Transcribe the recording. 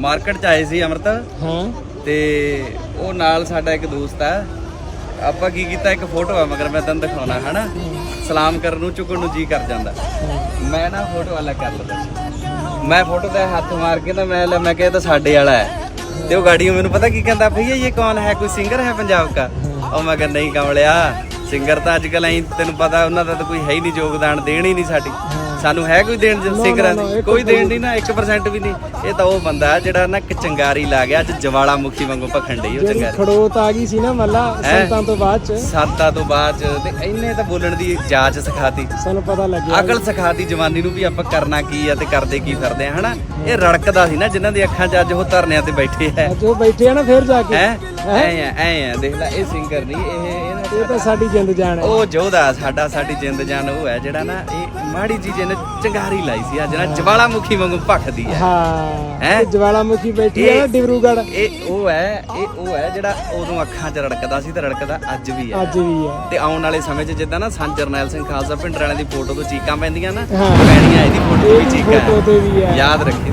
Market ਚ ਆਏ ਸੀ ਅਮਰਤ ਹਾਂ। ਤੇ ਉਹ ਨਾਲ ਸਾਡਾ ਇੱਕ ਦੋਸਤ ਆ। ਆਪਾਂ ਕੀ ਕੀਤਾ ਇੱਕ ਫੋਟੋ ਆ ਮਗਰ ਮੈਂ ਤੈਨੂੰ ਦਿਖਾਉਣਾ ਹਨਾ? ਸਲਾਮ ਕਰਨ ਨੂੰ ਚੁੱਕਣ ਨੂੰ ਜੀ ਕਰ ਜਾਂਦਾ। ਮੈਂ ਨਾ ਫੋਟੋ ਵਾਲਾ ਕਰ ਲਦਾ ਮੈਂ ਫੋਟੋ ਤੇ ਹੱਥ ਮਾਰ ਕੇ ਤਾਂ ਮੈਂ ਲੈ ਮੈਂ ਕਿਹਾ ਇਹ ਤਾਂ ਸਾਡੇ ਵਾਲਾ ਹੈ। ਤੇ ਉਹ ਗਾੜੀ ਮੈਨੂੰ ਪਤਾ ਕੀ ਕਹਿੰਦਾ ਭਈਆ ਇਹ ਕੌਣ ਹੈ? ਕੋਈ ਸਿੰਗਰ ਹੈ ਪੰਜਾਬ ਦਾ? ਉਹ ਮੈਂ ਕਹਿੰਦਾ ਨਹੀਂ ਕਮਲਿਆ ਸਿੰਗਰ ਤਾਂ ਅੱਜ ਕੱਲ ਐਂ ਤੈਨੂੰ ਪਤਾ ਉਹਨਾਂ ਦਾ ਤਾਂ ਕੋਈ ਹੈ ਹੀ ਨਹੀਂ ਯੋਗਦਾਨ ਦੇਣ ਹੀ ਨਹੀਂ ਸਾਡੀ। ਸਾਨੂੰ ਹੈ ਕੋਈ ਦੇਣ ਸਿੰਗਰਾਂ ਦੀ? ਕੋਈ ਦੇਣ ਨਹੀਂ ਨਾ 1% ਵੀ ਨਹੀਂ। ਇਹ ਤਾਂ ਉਹ ਬੰਦਾ ਜਿਹੜਾ ਨਾ ਇੱਕ ਚੰਗਾਰੀ ਲਾ ਗਿਆ ਅੱਜ ਜਵਾਲਾ ਮੁਖੀ ਵਾਂਗੂ ਭਖਣ ਡਈ ਉਹ ਚੰਗਾਰੀ। ਖੜੋਤ ਆ ਗਈ ਸੀ ਨਾ ਮੱਲਾ? ਸੰਤਾਂ ਤੋਂ ਬਾਅਦ ਚ। ਸਾਤਾਂ ਤੋਂ ਬਾਅਦ ਚ ਤੇ ਇਹਨੇ ਤਾਂ ਬੋਲਣ ਦੀ ਜਾਚ ਸਿਖਾਤੀ। ਸਾਨੂੰ ਪਤਾ ਲੱਗਿਆ ਅਕਲ ਸਿਖਾਤੀ ਜਵਾਨੀ ਨੂੰ ਵੀ ਆਪਾਂ ਕਰਨਾ ਕੀ ਆ ਤੇ ਕਰਦੇ ਕੀ ਫਿਰਦੇ ਆ ਹਨਾ? ਇਹ ਰੜਕਦਾ ਸੀ ਨਾ ਜਿਨ੍ਹਾਂ ਦੀ ਅੱਖਾਂ 'ਚ ਅੱਜ ਉਹ ਧਰਨਿਆਂ ਤੇ ਬੈਠੇ ਅੱਜ ਉਹ ਬੈਠੇ ਆ ਨਾ ਫੇਰ ਜਾ ਕੇ। ਹੈ? ਐ ਆ ਐ ਆ ਦੇਖ ਲੈ ਇਹ ਸਿੰਗਰ ਨਹੀਂ ਇਹ ਇਹ ਤਾਂ ਸਾਡੀ ਜਿੰਦ ਜਾਨ ਹੈ। ਉਹ ਜੋਧਾ ਸਾਡਾ ਸਾਡੀ ਜਿੰਦ ਜਾਨ ਉਹ ਹੈ ਜਿਹੜਾ ਨਾ ਇਹ ਮਾੜੀ ਜੀ ਜਿਹਨੇ ਚੰਗਾਰੀ ਲਾਈ ਸੀ। ਅੱਜ ਨਾ ਜਵਾਲਾ ਮੁਖੀ ਵਾਂਗੂ ਭਖਦੀ ਹੈ। ਹਾਂ ਹੈਂ? ਇਹ ਜਵਾਲਾਮੁਖੀ ਬੈਠੀ ਆ ਨਾ ਇਹ- ਉਹ ਹੈ ਇਹ ਉਹ ਹੈ ਜਿਹੜਾ ਉਦੋਂ ਅੱਖਾਂ 'ਚ ਰੜਕਦਾ ਸੀ ਤੇ ਰੜਕਦਾ ਅੱਜ ਵੀ ਹੈ। ਅੱਜ ਵੀ ਆ ਤੇ ਆਉਣ ਵਾਲੇ ਸਮੇਂ 'ਚ ਜਿੱਦਾਂ ਨਾ ਸੰਤ ਜਰਨੈਲ ਸਿੰਘ ਖਾਲਸਾ ਪਿੰਡ ਵਾਲਿਆਂ ਦੀ ਫੋਟੋ ਤੋਂ ਚੀਕਾਂ ਪੈਂਦੀਆਂ ਨਾ ਹਾਂ। ਪੈਣੀਆਂ ਇਹਦੀ ਫੋਟੋ ਵੀ ਚੀਕਾਂ ਫੋਟੋ ਤੇ ਵੀ ਆ ਯਾਦ ਰੱਖੀ